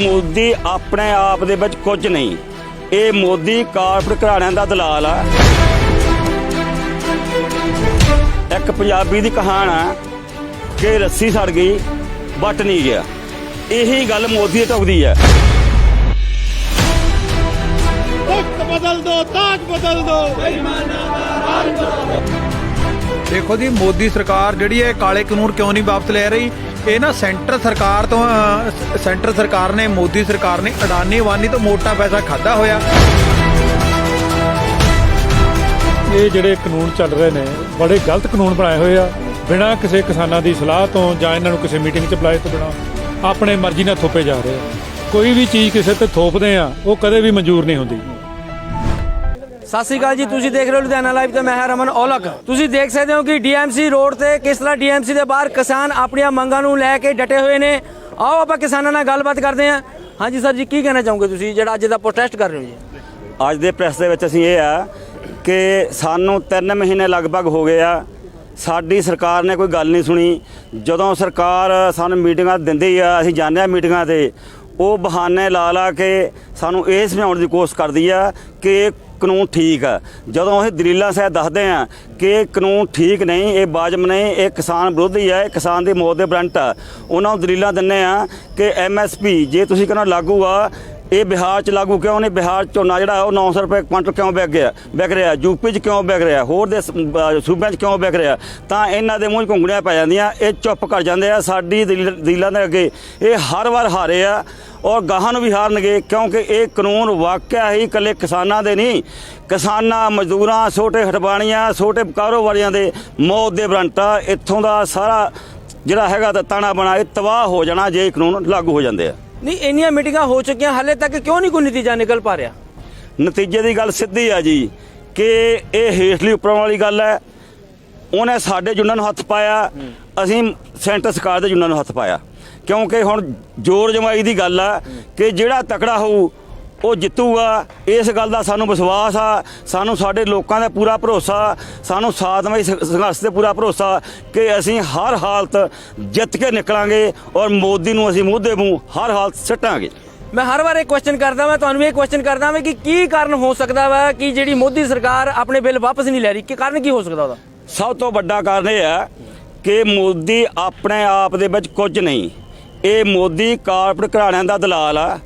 ਮੋਦੀ ਆਪਣੇ ਆਪ ਦੇ ਵਿੱਚ ਕੁਝ ਨਹੀਂ। ਇਹ ਮੋਦੀ ਕਾਰਪੋਰੇਟ ਘਰਾਣਿਆਂ ਦਾ ਦਲਾਲ ਆ। ਇੱਕ ਪੰਜਾਬੀ ਦੀ ਕਹਾਣਾ ਕਿ ਰੱਸੀ ਸੜ ਗਈ ਬਟ ਨਹੀਂ ਗਿਆ। ਇਹੀ ਗੱਲ ਮੋਦੀ ਤੇ ਟੁਕਦੀ ਆ। ਵਕਤ ਬਦਲ ਦੋ ਤਾਜ ਬਦਲ ਦੋ। ਦੇਖੋ ਜੀ ਮੋਦੀ ਸਰਕਾਰ ਜਿਹੜੀ ਹੈ ਕਾਲੇ ਕਾਨੂੰਨ ਕਿਉਂ ਨਹੀਂ ਵਾਪਸ ਲੈ ਰਹੀ? ਇਹ ਨਾ ਸੈਂਟਰ ਸਰਕਾਰ ਤੋਂ ਸੈਂਟਰ ਸਰਕਾਰ ਨੇ ਮੋਦੀ ਸਰਕਾਰ ਨੇ ਅਡਾਨੀ ਵਾਨੀ ਤੋਂ ਮੋਟਾ ਪੈਸਾ ਖਾਦਾ ਹੋਇਆ। ਇਹ ਜਿਹੜੇ ਕਾਨੂੰਨ ਚੱਲ ਰਹੇ ਨੇ ਬੜੇ ਗਲਤ ਕਾਨੂੰਨ ਬਣਾਏ ਹੋਏ ਆ। ਬਿਨਾਂ ਕਿਸੇ ਕਿਸਾਨਾਂ ਦੀ ਸਲਾਹ ਤੋਂ ਜਾਂ ਇਹਨਾਂ ਨੂੰ ਕਿਸੇ ਮੀਟਿੰਗ 'ਚ ਬੁਲਾਏ ਤੋਂ ਬਿਨਾਂ ਆਪਣੇ ਮਰਜ਼ੀ ਨਾਲ ਥੋਪੇ ਜਾ ਰਹੇ ਆ। ਕੋਈ ਵੀ ਚੀਜ਼ ਕਿਸੇ ਤੇ ਥੋਪਦੇ ਆ ਉਹ ਕਦੇ ਵੀ ਮਨਜ਼ੂਰ ਨਹੀਂ ਹੁੰਦੀ। ਸਤਿ ਸ਼੍ਰੀ ਅਕਾਲ ਜੀ ਤੁਸੀਂ ਦੇਖ ਰਹੇ ਹੋ ਲੁਧਿਆਣਾ ਲਾਈਵ ਤੇ ਮੈਂ ਹਾਂ ਰਮਨ ਔਲਖ। ਤੁਸੀਂ ਦੇਖ ਸਕਦੇ ਹੋ ਕਿ ਡੀਐਮਸੀ ਰੋਡ ਤੇ ਕਿਸ ਤਰ੍ਹਾਂ ਡੀਐਮਸੀ ਦੇ ਬਾਹਰ ਕਿਸਾਨ ਆਪਣੀਆਂ ਮੰਗਾਂ ਨੂੰ ਲੈ ਕੇ ਡਟੇ ਹੋਏ ਨੇ। ਆਓ ਆਪਾਂ ਕਿਸਾਨਾਂ ਨਾਲ ਗੱਲਬਾਤ ਕਰਦੇ ਹਾਂ। ਹਾਂਜੀ ਸਰ ਜੀ, ਕੀ ਕਹਿਣਾ ਚਾਹੋਗੇ ਤੁਸੀਂ, ਜਿਹੜਾ ਅੱਜ ਦਾ ਪ੍ਰੋਟੈਸਟ ਕਰ ਰਹੇ ਹੋ ਜੀ? ਅੱਜ ਦੇ ਪ੍ਰੈਸ ਦੇ ਵਿੱਚ ਅਸੀਂ ਇਹ ਆ ਕਿ ਸਾਨੂੰ 3 ਮਹੀਨੇ ਲਗਭਗ ਹੋ ਗਏ ਆ। ਸਾਡੀ ਸਰਕਾਰ ਨੇ ਕੋਈ ਗੱਲ ਨਹੀਂ ਸੁਣੀ। ਜਦੋਂ ਸਰਕਾਰ ਸਾਨੂੰ ਮੀਟਿੰਗਾਂ ਦਿੰਦੀ ਆ, ਅਸੀਂ ਜਾਂਦੇ ਆ ਮੀਟਿੰਗਾਂ ਤੇ, ਉਹ ਬਹਾਨੇ ਲਾ ਲਾ ਕੇ ਸਾਨੂੰ ਇਹ ਸਮਝਾਉਣ ਦੀ ਕੋਸ਼ਿਸ਼ ਕਰਦੀ ਆ ਕਿ ਕਾਨੂੰਨ ਠੀਕ ਆ। ਜਦੋਂ ਅਸੀਂ ਦਲੀਲਾਂ ਸਹਿ ਦੱਸਦੇ ਆ ਕਿ ਕਾਨੂੰਨ ਠੀਕ ਨਹੀਂ, ਇਹ ਬਾਜਮ ਨਹੀਂ, ਇਹ ਕਿਸਾਨ ਵਿਰੋਧੀ ਹੈ ਇਹ ਕਿਸਾਨ ਦੀ ਮੌਤ ਦੇ ਬਰੰਟ ਆ। ਉਹਨਾਂ ਨੂੰ ਦਲੀਲਾਂ ਦਿੰਨੇ ਆ ਕਿ ਐਮਐਸਪੀ ਜੇ ਤੁਸੀਂ ਕਹਿੰਦਾ ਲਾਗੂ ਆ ਇਹ ਬਿਹਾਰ ਚ ਲਾਗੂ ਕਿਉਂ ਨਹੀਂ? ਬਿਹਾਰ 'ਚ ਝੋਨਾ ਜਿਹੜਾ ਉਹ 900 ਰੁਪਏ ਕੁਇੰਟਲ ਕਿਉਂ ਵਿਕ ਗਿਆ? ਵਿਕ ਰਿਹਾ। ਯੂਪੀ 'ਚ ਕਿਉਂ ਵਿਕ ਰਿਹਾ? ਹੋਰ ਦੇ ਸੂਬਿਆਂ 'ਚ ਕਿਉਂ ਵਿਕ ਰਿਹਾ? ਤਾਂ ਇਹਨਾਂ ਦੇ ਮੂੰਹ 'ਚ ਘੁੰਗੜੀਆਂ ਪੈ ਜਾਂਦੀਆਂ। ਇਹ ਚੁੱਪ ਕਰ ਜਾਂਦੇ ਆ ਸਾਡੀ ਦਿਲ- ਦਿਲਾਂ ਦੇ ਅੱਗੇ। ਇਹ ਹਰ ਵਾਰ ਹਾਰੇ ਆ ਔਰ ਗਾਹਾਂ ਨੂੰ ਵੀ ਹਾਰਨਗੇ ਕਿਉਂਕਿ ਇਹ ਕਾਨੂੰਨ ਵਾਕਿਆ ਹੀ ਇਕੱਲੇ ਕਿਸਾਨਾਂ ਦੇ ਨਹੀਂ। ਕਿਸਾਨਾਂ, ਮਜ਼ਦੂਰਾਂ, ਛੋਟੇ ਹਟਬਾਣੀਆਂ ਛੋਟੇ ਕਾਰੋਬਾਰੀਆਂ ਦੇ ਮੌਤ ਦੇ ਬਰੰਟਾ ਇੱਥੋਂ ਦਾ ਸਾਰਾ ਜਿਹੜਾ ਹੈਗਾ ਤਾਂ ਤਾਣਾ ਬਣਾ ਇਹ ਤਬਾਹ ਹੋ ਜਾਣਾ ਜੇ ਕਾਨੂੰਨ ਲਾਗੂ ਹੋ ਜਾਂਦੇ ਆ। ਨਹੀਂ, ਇੰਨੀਆਂ ਮੀਟਿੰਗਾਂ ਹੋ ਚੁੱਕੀਆਂ, ਹਾਲੇ ਤੱਕ ਕਿਉਂ ਨਹੀਂ ਕੋਈ ਨਤੀਜਾ ਨਿਕਲ ਪਾ ਰਿਹਾ? ਨਤੀਜੇ ਦੀ ਗੱਲ ਸਿੱਧੀ ਆ ਜੀ ਕਿ ਇਹ ਹੇਠਲੀ ਉੱਪਰੋਂ ਵਾਲੀ ਗੱਲ ਹੈ। ਉਹਨੇ ਸਾਡੇ ਜੁੰਨਾਂ ਨੂੰ ਹੱਥ ਪਾਇਆ, ਅਸੀਂ ਸੈਂਟਰ ਸਰਕਾਰ ਦੇ ਜੁੰਨਾਂ ਨੂੰ ਹੱਥ ਪਾਇਆ। ਕਿਉਂਕਿ ਹੁਣ ਜੋਰ ਜਮਾਈ ਦੀ ਗੱਲ ਆ ਕਿ ਜਿਹੜਾ ਤਕੜਾ ਹੋਊ ਉਹ ਜਿੱਤੂਗਾ ਇਸ ਗੱਲ ਦਾ ਸਾਨੂੰ ਵਿਸ਼ਵਾਸ ਆ ਸਾਨੂੰ ਸਾਡੇ ਲੋਕਾਂ ਦਾ ਪੂਰਾ ਭਰੋਸਾ ਸਾਨੂੰ ਸਾਧਮਈ ਸੰਘਰਸ਼ ਤੇ ਪੂਰਾ ਭਰੋਸਾ ਕਿ ਅਸੀਂ ਹਰ ਹਾਲਤ ਜਿੱਤ ਕੇ ਨਿਕਲਾਂਗੇ ਔਰ ਮੋਦੀ ਨੂੰ ਅਸੀਂ ਦੇ ਮੂੰਹ ਹਰ ਹਾਲਤ ਸੱਟਾਂਗੇ। ਮੈਂ ਹਰ ਵਾਰ ਇਹ ਕੁਐਸਚਨ ਕਰਦਾ ਮੈਂ ਤੁਹਾਨੂੰ ਇਹ ਕੁਐਸਚਨ ਕਰਦਾ ਮੈਂ ਕਿ ਕੀ ਕਾਰਨ ਹੋ ਸਕਦਾ ਵਾ ਕਿ ਜਿਹੜੀ ਮੋਦੀ ਸਰਕਾਰ ਆਪਣੇ ਬਿੱਲ ਵਾਪਸ ਨਹੀਂ ਲੈ ਰਹੀ ਕੀ ਕਾਰਨ ਕੀ ਹੋ ਸਕਦਾ ਉਹਦਾ? ਸਭ ਤੋਂ ਵੱਡਾ ਕਾਰਨ ਇਹ ਹੈ ਕਿ ਮੋਦੀ ਆਪਣੇ ਆਪ ਦੇ ਵਿੱਚ ਕੁਝ ਨਹੀਂ। ਇਹ ਮੋਦੀ ਕਾਰਪੋਰੇਟ ਘਰਾਣਿਆਂ ਦਾ ਦਲਾਲ ਆ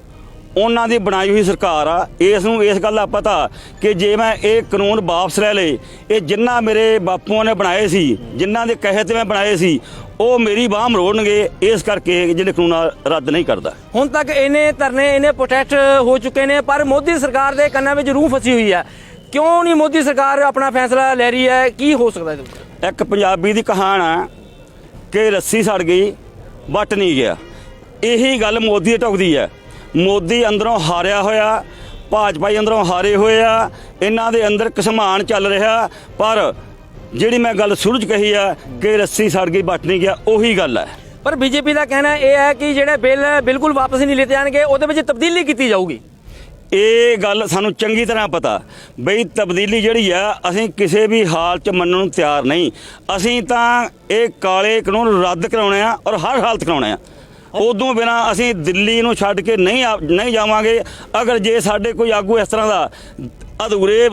ਉਹਨਾਂ ਦੀ ਬਣਾਈ ਹੋਈ ਸਰਕਾਰ ਆ ਇਸ ਨੂੰ ਇਸ ਗੱਲ ਦਾ ਪਤਾ ਕਿ ਜੇ ਮੈਂ ਇਹ ਕਾਨੂੰਨ ਵਾਪਸ ਲੈ ਲਏ ਇਹ ਜਿੰਨਾ ਮੇਰੇ ਬਾਪੂਆਂ ਨੇ ਬਣਾਏ ਸੀ ਜਿਨ੍ਹਾਂ ਦੇ ਕਹੇ ਤੇ ਮੈਂ ਬਣਾਏ ਸੀ ਉਹ ਮੇਰੀ ਬਾਹ ਮਰੋੜਨਗੇ ਇਸ ਕਰਕੇ ਜਿਹੜੇ ਕਾਨੂੰਨ ਰੱਦ ਨਹੀਂ ਕਰਦਾ। ਹੁਣ ਤੱਕ ਇਹਨੇ ਧਰਨੇ ਇਹਨੇ ਪ੍ਰੋਟੈਸਟ ਹੋ ਚੁੱਕੇ ਨੇ ਪਰ ਮੋਦੀ ਸਰਕਾਰ ਦੇ ਕੰਨਾਂ ਵਿੱਚ ਰੂਹ ਫਸੀ ਹੋਈ ਹੈ ਕਿਉਂ ਨਹੀਂ ਮੋਦੀ ਸਰਕਾਰ ਆਪਣਾ ਫੈਸਲਾ ਲੈ ਰਹੀ ਹੈ? ਕੀ ਹੋ ਸਕਦਾ ਇਹਦੇ ਇੱਕ ਪੰਜਾਬੀ ਦੀ ਕਹਾਣ ਆ ਕਿ ਰੱਸੀ ਸੜ ਗਈ ਵੱਟ ਨਹੀਂ ਗਿਆ। ਇਹੀ ਗੱਲ ਮੋਦੀ ਟੁਕਦੀ ਹੈ ਮੋਦੀ ਅੰਦਰੋਂ ਹਾਰਿਆ ਹੋਇਆ ਭਾਜਪਾ ਹੀ ਅੰਦਰੋਂ ਹਾਰੇ ਹੋਏ ਆ ਇਹਨਾਂ ਦੇ ਅੰਦਰ ਕਸਮਾਨ ਚੱਲ ਰਿਹਾ ਪਰ ਜਿਹੜੀ ਮੈਂ ਗੱਲ ਸ਼ੁਰੂ ਚ ਕਹੀ ਆ ਕਿ ਰੱਸੀ ਸੜ ਗਈ ਵੱਟ ਨਹੀਂ ਗਿਆ ਉਹੀ ਗੱਲ ਹੈ। ਪਰ ਬੀਜੇਪੀ ਦਾ ਕਹਿਣਾ ਇਹ ਹੈ ਕਿ ਜਿਹੜੇ ਬਿੱਲ ਬਿਲਕੁਲ ਵਾਪਸ ਨਹੀਂ ਲਿੱਤੇ ਜਾਣਗੇ ਉਹਦੇ ਵਿੱਚ ਤਬਦੀਲੀ ਕੀਤੀ ਜਾਊਗੀ। ਇਹ ਗੱਲ ਸਾਨੂੰ ਚੰਗੀ ਤਰ੍ਹਾਂ ਪਤਾ ਬਈ ਤਬਦੀਲੀ ਜਿਹੜੀ ਆ ਅਸੀਂ ਕਿਸੇ ਵੀ ਹਾਲ 'ਚ ਮੰਨਣ ਨੂੰ ਤਿਆਰ ਨਹੀਂ। ਅਸੀਂ ਤਾਂ ਇਹ ਕਾਲੇ ਕਾਨੂੰਨ ਰੱਦ ਕਰਾਉਣੇ ਆ ਔਰ ਹਰ ਹਾਲਤ ਕਰਾਉਣੇ ਆ। ਉਦੋਂ ਬਿਨਾ ਅਸੀਂ ਦਿੱਲੀ ਨੂੰ ਛੱਡ ਕੇ ਨਹੀਂ ਆ- ਨਹੀਂ ਜਾਵਾਂਗੇ। ਅਗਰ ਜੇ ਸਾਡੇ ਕੋਈ ਆਗੂ ਇਸ ਤਰ੍ਹਾਂ ਦਾ ਅਧੂਰੇ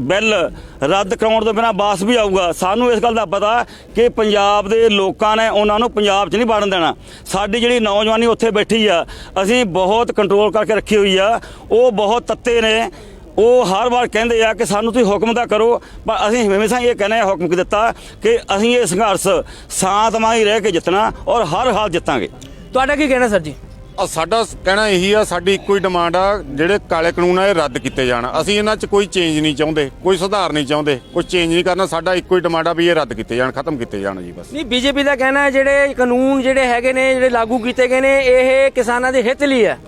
ਬਿੱਲ ਰੱਦ ਕਰਾਉਣ ਤੋਂ ਬਿਨਾ ਵਾਪਸ ਵੀ ਆਊਗਾ, ਸਾਨੂੰ ਇਸ ਗੱਲ ਦਾ ਪਤਾ ਕਿ ਪੰਜਾਬ ਦੇ ਲੋਕਾਂ ਨੇ ਉਹਨਾਂ ਨੂੰ ਪੰਜਾਬ 'ਚ ਨਹੀਂ ਵੜਨ ਦੇਣਾ। ਸਾਡੀ ਜਿਹੜੀ ਨੌਜਵਾਨੀ ਉੱਥੇ ਬੈਠੀ ਆ, ਅਸੀਂ ਬਹੁਤ ਕੰਟਰੋਲ ਕਰਕੇ ਰੱਖੀ ਹੋਈ ਆ। ਉਹ ਬਹੁਤ ਤੱਤੇ ਨੇ। ਉਹ ਹਰ ਵਾਰ ਕਹਿੰਦੇ ਆ ਕਿ ਸਾਨੂੰ ਤੁਸੀਂ ਹੁਕਮ ਦਾ ਕਰੋ, ਪਰ ਅਸੀਂ ਹਮੇਸ਼ਾ ਇਹ ਕਹਿੰਦੇ ਆ, ਹੁਕਮ ਦਿੱਤਾ ਕਿ ਅਸੀਂ ਇਹ ਸੰਘਰਸ਼ ਸ਼ਾਂਤਮਈ ਰਹਿ ਕੇ ਜਿੱਤਣਾ ਔਰ ਹਰ ਹਾਲ ਜਿੱਤਾਂਗੇ। ਤੁਹਾਡਾ ਕੀ ਕਹਿਣਾ ਸਰ ਜੀ? ਆ ਸਾਡਾ ਕਹਿਣਾ ਇਹੀ ਆ ਸਾਡੀ ਇੱਕੋ ਹੀ ਡਿਮਾਂਡ ਆ ਜਿਹੜੇ ਕਾਲੇ ਕਾਨੂੰਨ ਆ ਇਹ ਰੱਦ ਕੀਤੇ ਜਾਣ। ਅਸੀਂ ਇਹਨਾਂ 'ਚ ਕੋਈ ਚੇਂਜ ਨਹੀਂ ਚਾਹੁੰਦੇ ਕੋਈ ਸੁਧਾਰ ਨਹੀਂ ਚਾਹੁੰਦੇ ਕੋਈ ਚੇਂਜ ਨਹੀਂ ਕਰਨਾ। ਸਾਡਾ ਇੱਕੋ ਹੀ ਡਿਮਾਂਡ ਆ ਵੀ ਇਹ ਰੱਦ ਕੀਤੇ ਜਾਣ ਖਤਮ ਕੀਤੇ ਜਾਣ ਜੀ ਬਸ। ਨਹੀਂ ਬੀਜੇਪੀ ਦਾ ਕਹਿਣਾ ਹੈ ਜਿਹੜੇ ਕਾਨੂੰਨ ਜਿਹੜੇ ਹੈਗੇ ਨੇ ਜਿਹੜੇ ਲਾਗੂ ਕੀਤੇ ਗਏ ਨੇ ਇਹ ਕਿਸਾਨਾਂ ਦੇ ਹਿੱਤ ਲਈ ਹੈ।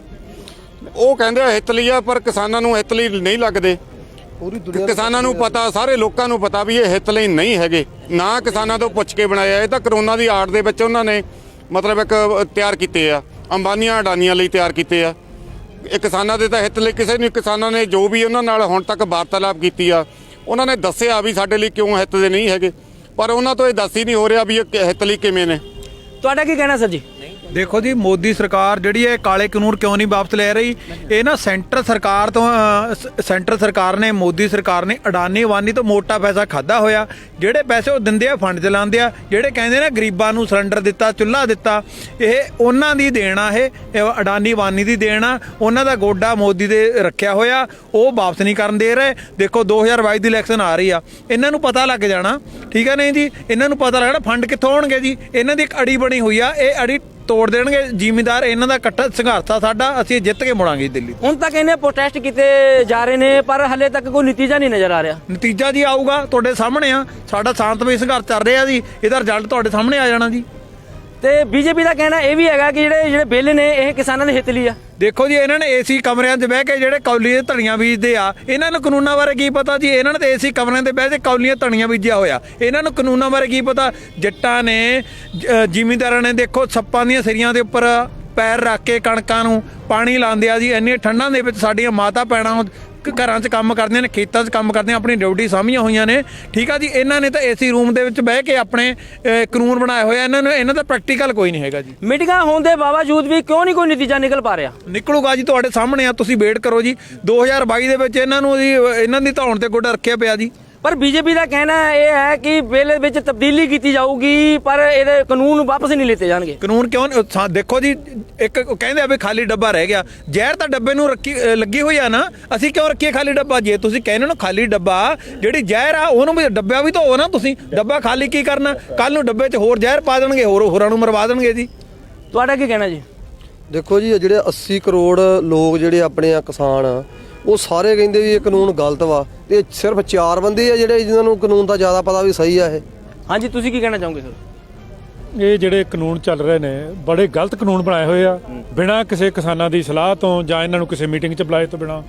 ਉਹ ਕਹਿੰਦੇ ਆ ਹਿੱਤ ਲਈ ਆ ਪਰ ਕਿਸਾਨਾਂ ਨੂੰ ਹਿੱਤ ਲਈ ਨਹੀਂ ਲੱਗਦੇ। ਕਿਸਾਨਾਂ ਨੂੰ ਪਤਾ ਸਾਰੇ ਲੋਕਾਂ ਨੂੰ ਪਤਾ ਵੀ ਇਹ ਹਿੱਤ ਲਈ ਨਹੀਂ ਹੈਗੇ। ਨਾ ਕਿਸਾਨਾਂ ਤੋਂ ਪੁੱਛ ਕੇ ਬਣਾਇਆ ਇਹ ਤਾਂ ਕਰੋਨਾ ਦੀ ਆੜ ਦੇ ਵਿੱਚ ਉਹਨਾਂ ਨੇ ਮਤਲਬ ਇੱਕ ਤਿਆਰ ਕੀਤੇ ਆ, ਅੰਬਾਨੀਆਂ ਅਡਾਨੀਆਂ ਲਈ ਤਿਆਰ ਕੀਤੇ ਆ। ਇਹ ਕਿਸਾਨਾਂ ਦੇ ਤਾਂ ਹਿੱਤ ਲਈ ਕਿਸੇ ਨੂੰ, ਕਿਸਾਨਾਂ ਨੇ ਜੋ ਵੀ ਉਹਨਾਂ ਨਾਲ ਹੁਣ ਤੱਕ ਵਾਰਤਾਲਾਪ ਕੀਤੀ ਆ, ਉਹਨਾਂ ਨੇ ਦੱਸਿਆ ਵੀ ਸਾਡੇ ਲਈ ਕਿਉਂ ਹਿੱਤ ਦੇ ਨਹੀਂ ਹੈਗੇ। ਪਰ ਉਹਨਾਂ ਤੋਂ ਇਹ ਦੱਸ ਹੀ ਨਹੀਂ ਹੋ ਰਿਹਾ ਵੀ ਇਹ ਹਿੱਤ ਲਈ ਕਿਵੇਂ ਨੇ। ਤੁਹਾਡਾ ਕੀ ਕਹਿਣਾ ਸਰ ਜੀ? ਦੇਖੋ ਜੀ ਮੋਦੀ ਸਰਕਾਰ ਜਿਹੜੀ ਹੈ ਕਾਲੇ ਕਾਨੂੰਨ ਕਿਉਂ ਨਹੀਂ ਵਾਪਸ ਲੈ ਰਹੀ? ਇਹ ਨਾ ਸੈਂਟਰ ਸਰਕਾਰ ਤੋਂ ਅ, ਸ- ਸੈਂਟਰ ਸਰਕਾਰ ਨੇ ਮੋਦੀ ਸਰਕਾਰ ਨੇ ਅਡਾਨੀ ਵਾਨੀ ਤੋਂ ਮੋਟਾ ਪੈਸਾ ਖਾਦਾ ਹੋਇਆ। ਜਿਹੜੇ ਪੈਸੇ ਉਹ ਦਿੰਦੇ ਆ ਫੰਡ ਚਲਾਉਂਦੇ ਆ ਜਿਹੜੇ ਕਹਿੰਦੇ ਨੇ ਗਰੀਬਾਂ ਨੂੰ ਸਿਲੰਡਰ ਦਿੱਤਾ ਚੁੱਲ੍ਹਾ ਦਿੱਤਾ ਇਹ ਉਹਨਾਂ ਦੀ ਦੇਣਾ ਇਹ ਇਹ ਅਡਾਨੀ ਵਾਨੀ ਦੀ ਦੇਣਾ ਉਹਨਾਂ ਦਾ ਗੋਡਾ ਮੋਦੀ ਦੇ ਰੱਖਿਆ ਹੋਇਆ ਉਹ ਵਾਪਸ ਨਹੀਂ ਕਰਨ ਦੇ ਰਹੇ। ਦੇਖੋ 2022 ਦੀ ਇਲੈਕਸ਼ਨ ਆ ਰਹੀ ਆ। ਇਹਨਾਂ ਨੂੰ ਪਤਾ ਲੱਗ ਜਾਣਾ। ਠੀਕ ਹੈ ਨਹੀਂ ਜੀ? ਇਹਨਾਂ ਨੂੰ ਪਤਾ ਲੱਗਣਾ ਫੰਡ ਕਿੱਥੋਂ ਆਉਣਗੇ ਜੀ? ਇਹਨਾਂ ਦੀ ਇੱਕ ਅੜੀ ਬਣੀ ਹੋਈ ਆ ਇਹ ਅੜੀ ਤੋੜ ਦੇਣਗੇ ਜ਼ਿਮੀਂਦਾਰ ਇਹਨਾਂ ਦਾ ਇਕੱਠਾ ਸੰਘਰਸ਼ ਆ ਸਾਡਾ ਅਸੀਂ ਜਿੱਤ ਕੇ ਮੁੜਾਂਗੇ ਦਿੱਲੀ। ਹੁਣ ਤੱਕ ਇਹਨੇ ਪ੍ਰੋਟੈਸਟ ਕੀਤੇ ਜਾ ਰਹੇ ਨੇ ਪਰ ਹਲੇ ਤੱਕ ਕੋਈ ਨਤੀਜਾ ਨਹੀਂ ਨਜ਼ਰ ਆ ਰਿਹਾ। ਨਤੀਜਾ ਜੀ ਆਊਗਾ ਤੁਹਾਡੇ ਸਾਹਮਣੇ ਆ ਸਾਡਾ ਸ਼ਾਂਤਮਈ ਸੰਘਰਸ਼ ਚੱਲ ਰਿਹਾ ਜੀ ਇਹਦਾ ਰਿਜ਼ਲਟ ਤੁਹਾਡੇ ਸਾਹਮਣੇ ਆ ਜਾਣਾ ਜੀ। ਤੇ ਬੀਜੇਪੀ ਦਾ ਕਹਿਣਾ ਇਹ ਵੀ ਹੈਗਾ ਕਿ ਜਿਹੜੇ ਜਿਹੜੇ ਬਿੱਲ ਨੇ, ਇਹ ਕਿਸਾਨਾਂ ਦੇ ਹਿੱਤ ਲਈ ਆ। ਦੇਖੋ ਜੀ, ਇਹਨਾਂ ਨੇ ਏਸੀ ਕਮਰਿਆਂ 'ਚ ਬਹਿ ਕੇ ਜਿਹੜੇ ਕੌਲੀ ਦੇ ਧਣੀਆਂ ਬੀਜਦੇ ਆ, ਇਹਨਾਂ ਨੂੰ ਕਾਨੂੰਨਾਂ ਬਾਰੇ ਕੀ ਪਤਾ ਜੀ? ਇਹਨਾਂ ਨੇ ਤਾਂ ਏਸੀ ਕਮਰਿਆਂ 'ਤੇ ਬਹਿ ਕੇ ਕੌਲੀਆਂ ਧਣੀਆਂ ਬੀਜਿਆ ਹੋਇਆ। ਇਹਨਾਂ ਨੂੰ ਕਾਨੂੰਨਾਂ ਬਾਰੇ ਕੀ ਪਤਾ? ਜੱਟਾਂ ਨੇ ਜ- ਜ਼ਿਮੀਂਦਾਰਾਂ ਨੇ ਦੇਖੋ, ਸੱਪਾਂ ਦੀਆਂ ਸਿਰੀਆਂ ਦੇ ਉੱਪਰ ਪੈਰ ਰੱਖ ਕੇ ਕਣਕਾਂ ਨੂੰ ਪਾਣੀ ਲਾਉਂਦੇ ਆ ਜੀ। ਇੰਨੀਆਂ ਠੰਡਾਂ ਦੇ ਵਿੱਚ ਸਾਡੀਆਂ ਮਾਤਾ ਪੈਣਾ ਘਰਾਂ 'ਚ ਕੰਮ ਕਰਦੀਆਂ ਨੇ ਖੇਤਾਂ 'ਚ ਕੰਮ ਕਰਦੀਆਂ ਆਪਣੀ ਡਿਊਟੀ ਸਾਂਭੀਆਂ ਹੋਈਆਂ ਨੇ। ਠੀਕ ਆ ਜੀ ਇਹਨਾਂ ਨੇ ਤਾਂ ਏਸੀ ਰੂਮ ਦੇ ਵਿੱਚ ਬਹਿ ਕੇ ਆਪਣੇ ਕਾਨੂੰਨ ਬਣਾਏ ਹੋਏ ਆ। ਇਹਨਾਂ ਨੂੰ ਇਹਨਾਂ ਦਾ ਪ੍ਰੈਕਟੀਕਲ ਕੋਈ ਨਹੀਂ ਹੈਗਾ ਜੀ। ਮੀਟਿੰਗਾਂ ਹੋਣ ਦੇ ਬਾਵਜੂਦ ਵੀ ਕਿਉਂ ਨਹੀਂ ਕੋਈ ਨਤੀਜਾ ਨਿਕਲ ਪਾ ਰਿਹਾ? ਨਿਕਲੂਗਾ ਜੀ ਤੁਹਾਡੇ ਸਾਹਮਣੇ ਆ ਤੁਸੀਂ ਵੇਟ ਕਰੋ ਜੀ। 2022 ਦੇ ਵਿੱਚ ਇਹਨਾਂ ਨੂੰ ਇਹਨਾਂ ਦੀ ਧੌਣ ਤੇ ਗੋਡਾ ਰੱਖਿਆ ਪਿਆ ਜੀ। ਪਰ ਬੀਜੇਪੀ ਦਾ ਕਹਿਣਾ ਇਹ ਹੈ ਕਿ ਬਿੱਲ ਵਿੱਚ ਤਬਦੀਲੀ ਕੀਤੀ ਜਾਊਗੀ ਪਰ ਇਹਦੇ ਕਾਨੂੰਨ ਵਾਪਸ ਨਹੀਂ ਲਿੱਤੇ ਜਾਣਗੇ। ਕਾਨੂੰਨ ਕਿਉਂ ਨਹੀਂ- ਸਾ- ਦੇਖੋ ਜੀ ਇੱਕ ਉਹ ਕਹਿੰਦੇ ਆ ਵੀ ਖਾਲੀ ਡੱਬਾ ਰਹਿ ਗਿਆ। ਜ਼ਹਿਰ ਤਾਂ ਡੱਬੇ ਨੂੰ ਰੱਖੀ ਅ, ਲੱਗੀ ਹੋਈ ਆ ਨਾ ਅਸੀਂ ਕਿਉਂ ਰੱਖੀਏ ਖਾਲੀ ਡੱਬਾ? ਜੇ ਤੁਸੀਂ ਕਹਿੰਦੇ ਹੋ ਨਾ ਖਾਲੀ ਡੱਬਾ ਜਿਹੜੀ ਜ਼ਹਿਰ ਆ ਉਹਨੂੰ ਵੀ ਡੱਬਾ ਵੀ ਧੋਓ ਨਾ ਤੁਸੀਂ। ਡੱਬਾ ਖਾਲੀ ਕੀ ਕਰਨਾ? ਕੱਲ ਨੂੰ ਡੱਬੇ 'ਚ ਹੋਰ ਜ਼ਹਿਰ ਪਾ ਦੇਣਗੇ ਹੋਰ ਹੋਰਾਂ ਨੂੰ ਮਰਵਾ ਦੇਣਗੇ ਜੀ। ਤੁਹਾਡਾ ਕੀ ਕਹਿਣਾ ਜੀ? ਦੇਖੋ ਜੀ ਇਹ ਜਿਹੜੇ 80 ਕਰੋੜ ਲੋਕ ਜਿਹੜੇ ਆਪਣੇ ਆ ਕਿਸਾਨ ਆ ਉਹ ਸਾਰੇ ਕਹਿੰਦੇ ਵੀ ਇਹ ਕਾਨੂੰਨ ਗਲਤ ਵਾ ਤੇ ਸਿਰਫ ਚਾਰ ਬੰਦੇ ਆ ਜਿਹੜੇ ਜਿਨ੍ਹਾਂ ਨੂੰ ਕਾਨੂੰਨ ਦਾ ਜ਼ਿਆਦਾ ਪਤਾ ਵੀ ਸਹੀ ਆ ਇਹ। ਹਾਂਜੀ ਤੁਸੀਂ ਕੀ ਕਹਿਣਾ ਚਾਹੋਗੇ ਸਰ? ਇਹ ਜਿਹੜੇ ਕਾਨੂੰਨ ਚੱਲ ਰਹੇ ਨੇ ਬੜੇ ਗਲਤ ਕਾਨੂੰਨ ਬਣਾਏ ਹੋਏ ਆ। ਬਿਨਾਂ ਕਿਸੇ ਕਿਸਾਨਾਂ ਦੀ ਸਲਾਹ ਤੋਂ ਜਾਂ ਇਹਨਾਂ ਨੂੰ ਕਿਸੇ ਮੀਟਿੰਗ 'ਚ ਬੁਲਾਏ ਤੋਂ ਬਿਨਾਂ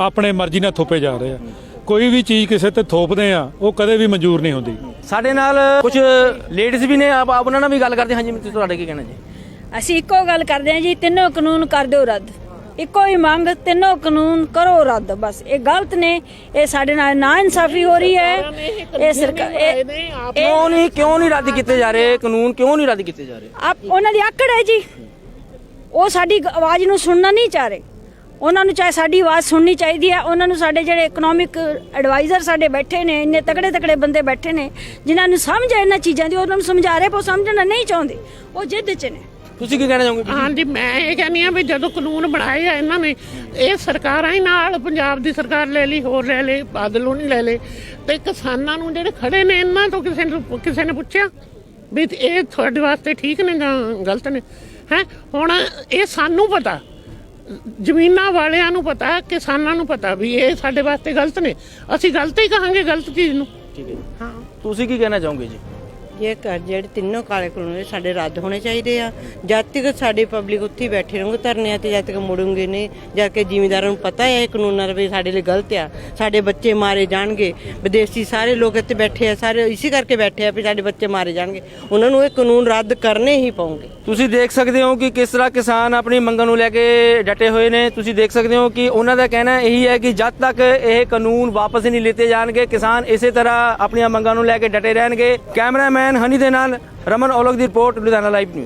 ਆਪਣੇ ਮਰਜ਼ੀ ਨਾਲ ਥੋਪੇ ਜਾ ਰਹੇ ਆ। ਕੋਈ ਵੀ ਚੀਜ਼ ਕਿਸੇ ਤੇ ਥੋਪਦੇ ਆ ਉਹ ਕਦੇ ਵੀ ਮਨਜ਼ੂਰ ਨਹੀਂ ਹੁੰਦੀ। ਸਾਡੇ ਨਾਲ ਕੁਝ ਲੇਡੀਜ਼ ਵੀ ਨੇ ਆਪ ਆਪ ਉਹਨਾਂ ਨਾਲ ਵੀ ਗੱਲ ਕਰਦੇ ਹਾਂ ਹਾਂਜੀ ਤੁਸੀਂ ਤੁਹਾਡੇ ਕੀ ਕਹਿਣਾ ਜੀ? ਅਸੀਂ ਇੱਕੋ ਗੱਲ ਕਰਦੇ ਹਾਂ ਜੀ ਤਿੰਨੋਂ ਕਾਨੂੰਨ ਕਰ ਦਿਓ ਰੱਦ। ਇੱਕੋ ਹੀ ਮੰਗ ਤਿੰਨੋਂ ਕਾਨੂੰਨ ਕਰੋ ਰੱਦ ਬਸ। ਇਹ ਗਲਤ ਨੇ ਇਹ ਸਾਡੇ ਨਾਲ ਨਾ ਇਨਸਾਫੀ ਹੋ ਰਹੀ ਹੈ। ਇਹ ਸਰਕਾਰ ਇਹ ਕਿਉਂ ਨਹੀਂ ਕਿਉਂ ਨਹੀਂ ਰੱਦ ਕੀਤੇ ਜਾ ਰਹੇ? ਕਾਨੂੰਨ ਕਿਉਂ ਨਹੀਂ ਰੱਦ ਕੀਤੇ ਜਾ ਰਹੇ? ਆਪ ਉਹਨਾਂ ਦੀ ਆਕੜ ਹੈ ਜੀ। ਉਹ ਸਾਡੀ ਗ- ਆਵਾਜ਼ ਨੂੰ ਸੁਣਨਾ ਨਹੀਂ ਚਾਹ ਰਹੇ। ਉਹਨਾਂ ਨੂੰ ਚਾਹੇ ਸਾਡੀ ਆਵਾਜ਼ ਸੁਣਨੀ ਚਾਹੀਦੀ ਹੈ। ਉਹਨਾਂ ਨੂੰ ਸਾਡੇ ਜਿਹੜੇ ਇਕਨੋਮਿਕ ਐਡਵਾਈਜ਼ਰ ਸਾਡੇ ਬੈਠੇ ਨੇ ਇੰਨੇ ਤਗੜੇ ਤਗੜੇ ਬੰਦੇ ਬੈਠੇ ਨੇ ਜਿਨ੍ਹਾਂ ਨੂੰ ਸਮਝ ਹੈ ਇਹਨਾਂ ਚੀਜ਼ਾਂ ਦੀ ਉਹਨਾਂ ਨੂੰ ਸਮਝਾ ਰਹੇ ਪਰ ਉਹ ਸਮਝਣਾ ਨਹੀਂ ਚਾਹੁੰਦੇ। ਉਹ ਜਿੱਦ 'ਚ ਨੇ। ਤੁਸੀਂ ਕੀ ਕਹਿਣਾ ਚਾਹੋਗੇ ਹਾਂਜੀ ਮੈਂ ਇਹ ਕਹਿੰਦੀ ਆ ਵੀ ਜਦੋਂ ਕਾਨੂੰਨ ਬਣਾਏ ਆ ਇਹਨਾਂ ਨੇ ਇਹ ਸਰਕਾਰਾਂ ਹੀ ਨਾਲ ਪੰਜਾਬ ਦੀ ਸਰਕਾਰ ਲੈ ਲਈ ਹੋਰ ਲੈ ਲਈ ਬਾਦਲੋਂ ਨਹੀਂ ਲੈ ਲਏ। ਤੇ ਕਿਸਾਨਾਂ ਨੂੰ ਜਿਹੜੇ ਖੜੇ ਨੇ ਇਹਨਾਂ ਤੋਂ ਕਿਸੇ ਨੂੰ ਕਿਸੇ ਨੇ ਪੁੱਛਿਆ ਵੀ ਇਹ ਤੁਹਾਡੇ ਵਾਸਤੇ ਠੀਕ ਨੇ ਜਾਂ ਗਲਤ ਨੇ? ਹੈ? ਹੁਣ ਇਹ ਸਾਨੂੰ ਪਤਾ ਜ਼ਮੀਨਾਂ ਵਾਲਿਆਂ ਨੂੰ ਪਤਾ ਕਿਸਾਨਾਂ ਨੂੰ ਪਤਾ ਵੀ ਇਹ ਸਾਡੇ ਵਾਸਤੇ ਗਲਤ ਨੇ। ਅਸੀਂ ਗਲਤ ਹੀ ਕਹਾਂਗੇ ਗਲਤ ਚੀਜ਼ ਨੂੰ। ਠੀਕ ਹੈ ਜੀ। ਤੁਸੀਂ ਕੀ ਕਹਿਣਾ ਚਾਹੋਗੇ ਜੀ? ਇਹ ਕਰ ਜਿਹੜੇ ਤਿੰਨੋਂ ਕਾਲੇ ਕਾਨੂੰਨ ਸਾਡੇ ਰੱਦ ਹੋਣੇ ਚਾਹੀਦੇ ਆ। ਜਦ ਤੱਕ ਸਾਡੀ ਪਬਲਿਕ ਉੱਥੇ ਹੀ ਬੈਠੇ ਰਹੂਗੇ ਧਰਨਿਆਂ ਤੇ, ਜਦ ਤੱਕ ਮੁੜੂਗੇ ਨਹੀਂ, ਜਦ ਕਿ ਜ਼ਿਮੀਂਦਾਰਾਂ ਨੂੰ ਪਤਾ ਹੈ ਇਹ ਕਾਨੂੰਨਾਂ ਵੀ ਸਾਡੇ ਲਈ ਗਲਤ ਆ। ਸਾਡੇ ਬੱਚੇ ਮਾਰੇ ਜਾਣਗੇ। ਵਿਦੇਸ਼ੀ ਸਾਰੇ ਲੋਕ ਇੱਥੇ ਬੈਠੇ ਆ, ਸਾਰੇ ਇਸੇ ਕਰਕੇ ਬੈਠੇ ਆ ਵੀ ਸਾਡੇ ਬੱਚੇ ਮਾਰੇ ਜਾਣਗੇ। ਉਹਨਾਂ ਨੂੰ ਇਹ ਕਾਨੂੰਨ ਰੱਦ ਕਰਨੇ ਹੀ ਪਾਉਂਗੇ ਤੁਸੀਂ ਦੇਖ ਸਕਦੇ ਹੋ ਕਿ ਕਿਸ ਤਰ੍ਹਾਂ ਕਿਸਾਨ ਆਪਣੀ ਮੰਗਾਂ ਨੂੰ ਲੈ ਕੇ ਡਟੇ ਹੋਏ ਨੇ। ਤੁਸੀਂ ਦੇਖ ਸਕਦੇ ਹੋ ਕਿ ਉਹਨਾਂ ਦਾ ਕਹਿਣਾ ਇਹੀ ਹੈ ਕਿ ਜਦ ਤੱਕ ਇਹ ਕਾਨੂੰਨ ਵਾਪਸ ਨਹੀਂ ਲਿੱਤੇ ਜਾਣਗੇ, ਕਿਸਾਨ ਇਸੇ ਤਰ੍ਹਾਂ ਆਪਣੀਆਂ ਮੰਗਾਂ ਨੂੰ ਲੈ ਕੇ ਡਟੇ ਰਹਿਣਗੇ। ਕੈਮਰਾਮੈਨ ਹਨੀ ਦੇ ਨਾਲ ਰਮਨ ਔਲਖ ਦੀ ਰਿਪੋਰਟ ਲੁਧਿਆਣਾ ਲਾਈਵ ਨਿਊਜ਼।